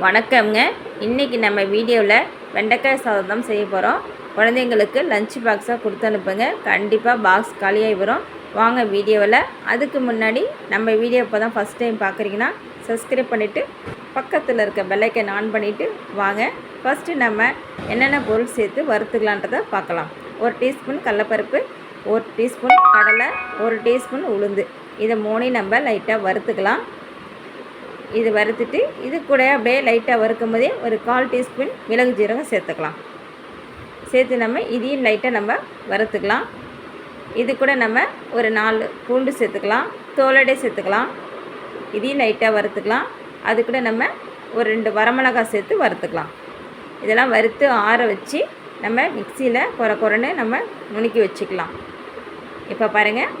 வணக்கம்ங்க. இன்றைக்கி நம்ம வீடியோவில் வெண்டைக்காய் சாதம் தான் செய்ய போகிறோம் குழந்தைங்களுக்கு லஞ்ச் பாக்ஸாக கொடுத்து அனுப்புங்க. கண்டிப்பாக பாக்ஸ் காலியாகி வரும். வாங்க வீடியோவில் அதுக்கு முன்னாடி நம்ம வீடியோ இப்போ தான் ஃபஸ்ட் டைம் பார்க்குறீங்கன்னா சப்ஸ்கிரைப் பண்ணிவிட்டு பக்கத்தில் இருக்க பெல்லைக்கன் ஆன் பண்ணிவிட்டு வாங்க. ஃபஸ்ட்டு நம்ம என்னென்ன பொருள் சேர்த்து வறுத்துக்கலான்றதை பார்க்கலாம். ஒரு டீஸ்பூன் கடலப்பருப்பு ஒரு டீஸ்பூன் கடலை ஒரு டீஸ்பூன் உளுந்து. இதை மூணையும் நம்ம லைட்டாக வறுத்துக்கலாம். இது வறுத்துட்டு இது கூட அப்படியே லைட்டாக வறுக்கும் போதே ஒரு கால் டீஸ்பூன் மிளகு ஜீரகம் சேர்த்துக்கலாம். சேர்த்து நம்ம இதையும் லைட்டாக நம்ம வறுத்துக்கலாம். இது கூட நம்ம ஒரு நாலு பூண்டு சேர்த்துக்கலாம். தோலடை சேர்த்துக்கலாம். இதையும் லைட்டாக வறுத்துக்கலாம். அது கூட நம்ம ஒரு ரெண்டு வரமிளகாய் சேர்த்து வறுத்துக்கலாம். இதெல்லாம் வறுத்து ஆற வச்சு நம்ம மிக்சியில் குறை குறைன்னு நம்ம நுணுக்கி வச்சுக்கலாம். இப்போ பாருங்கள்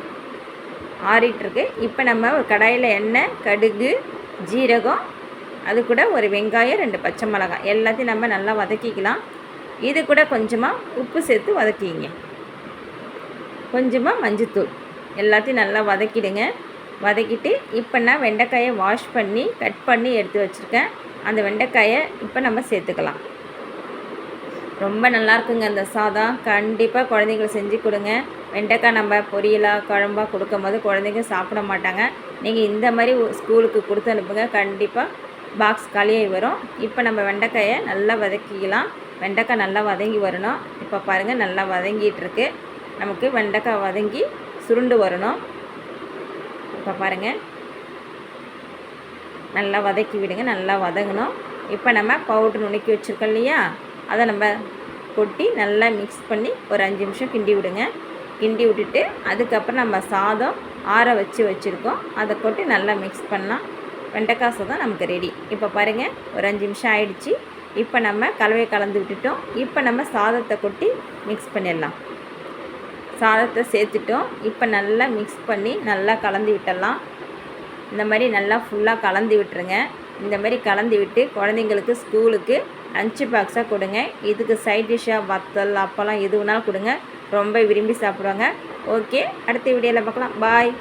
ஆறிட்டுருக்கு இப்போ நம்ம ஒரு கடாயில் எண்ணெய் கடுகு ஜீரகம் அது கூட ஒரு வெங்காயம் ரெண்டு பச்சை மிளகாய். எல்லாத்தையும் நம்ம நல்லா வதக்கிக்கலாம். இது கூட கொஞ்சமாக உப்பு சேர்த்து வதக்கிங்க. கொஞ்சமாக மஞ்சத்தூள். எல்லாத்தையும் நல்லா வதக்கிடுங்க. வதக்கிட்டு இப்போ நான் வெண்டைக்காயை வாஷ் பண்ணி கட் பண்ணி எடுத்து வச்சுருக்கேன். அந்த வெண்டைக்காயை இப்போ நம்ம சேர்த்துக்கலாம். ரொம்ப நல்லாயிருக்குங்க அந்த சாதம். கண்டிப்பாக குழந்தைங்களுக்கு செஞ்சு கொடுங்க. வெண்டைக்காய் நம்ம பொரியலாக குழம்பா கொடுக்கும் போது குழந்தைங்க சாப்பிட மாட்டாங்க. நீங்கள் இந்த மாதிரி ஸ்கூலுக்கு கொடுத்து அனுப்புங்க. கண்டிப்பாக பாக்ஸ் காலியாகி வரும். இப்போ நம்ம வெண்டைக்காயை நல்லா வதக்கிக்கலாம். வெண்டைக்காய் நல்லா வதங்கி வரணும். இப்போ பாருங்கள் நல்லா வதங்கிட்டுருக்கு நமக்கு வெண்டைக்காய் வதங்கி சுருண்டு வரணும். இப்போ பாருங்கள் நல்லா வதக்கி விடுங்க. நல்லா வதங்கணும். இப்போ நம்ம பவுட்ரு நுணுக்கி வச்சுருக்கோம் இல்லையா? அதை நம்ம கொட்டி நல்லா மிக்ஸ் பண்ணி ஒரு அஞ்சு நிமிஷம் கிண்டி விடுங்க. கிண்டி விட்டுட்டு அதுக்கப்புறம் நம்ம சாதம் ஆற வச்சு வச்சுருக்கோம். அதை கொட்டி நல்லா மிக்ஸ் பண்ணலாம் வெண்டைக்காய் சாதம் நமக்கு ரெடி இப்போ பாருங்கள் ஒரு அஞ்சு நிமிஷம் ஆயிடுச்சு. இப்போ நம்ம கலவையை கலந்து விட்டுட்டோம். இப்போ நம்ம சாதத்தை கொட்டி மிக்ஸ் பண்ணிடலாம். சாதத்தை சேர்த்துட்டோம். இப்போ நல்லா மிக்ஸ் பண்ணி நல்லா கலந்து விட்டுடலாம். இந்த மாதிரி நல்லா ஃபுல்லாக கலந்து விட்டுருங்க. இந்த மாதிரி கலந்து விட்டு குழந்தைங்களுக்கு ஸ்கூலுக்கு லஞ்சு பாக்ஸாக கொடுங்க. இதுக்கு சைட் டிஷ்ஷாக வத்தல் அப்பளம் எது வேணாலும் கொடுங்க. ரொம்ப விரும்பி சாப்பிடுவாங்க. ஓகே அடுத்த வீடியோவில் பார்க்கலாம். பாய்